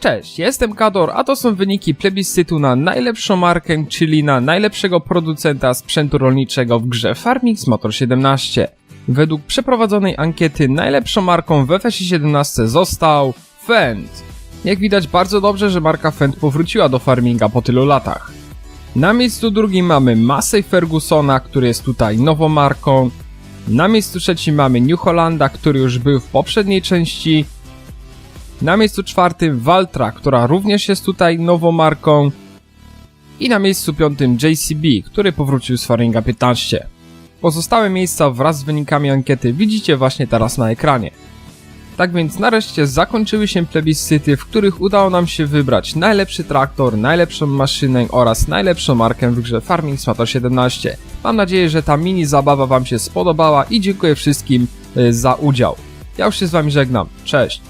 Cześć, jestem Kador, a to są wyniki plebiscytu na najlepszą markę, czyli na najlepszego producenta sprzętu rolniczego w grze Farming Motor 17. Według przeprowadzonej ankiety najlepszą marką w FS 17 został Fendt. Jak widać bardzo dobrze, że marka Fendt powróciła do farminga po tylu latach. Na miejscu drugim mamy Massey Fergusona, który jest tutaj nową marką. Na miejscu trzecim mamy New Hollanda, który już był w poprzedniej części. Na miejscu czwartym Valtra, która również jest tutaj nową marką. I na miejscu piątym JCB, który powrócił z Faringa 15. Pozostałe miejsca wraz z wynikami ankiety widzicie właśnie teraz na ekranie. Tak więc nareszcie zakończyły się plebiscyty, w których udało nam się wybrać najlepszy traktor, najlepszą maszynę oraz najlepszą markę w grze Farming Smatter 17. Mam nadzieję, że ta mini zabawa Wam się spodobała i dziękuję wszystkim y, za udział. Ja już się z Wami żegnam. Cześć!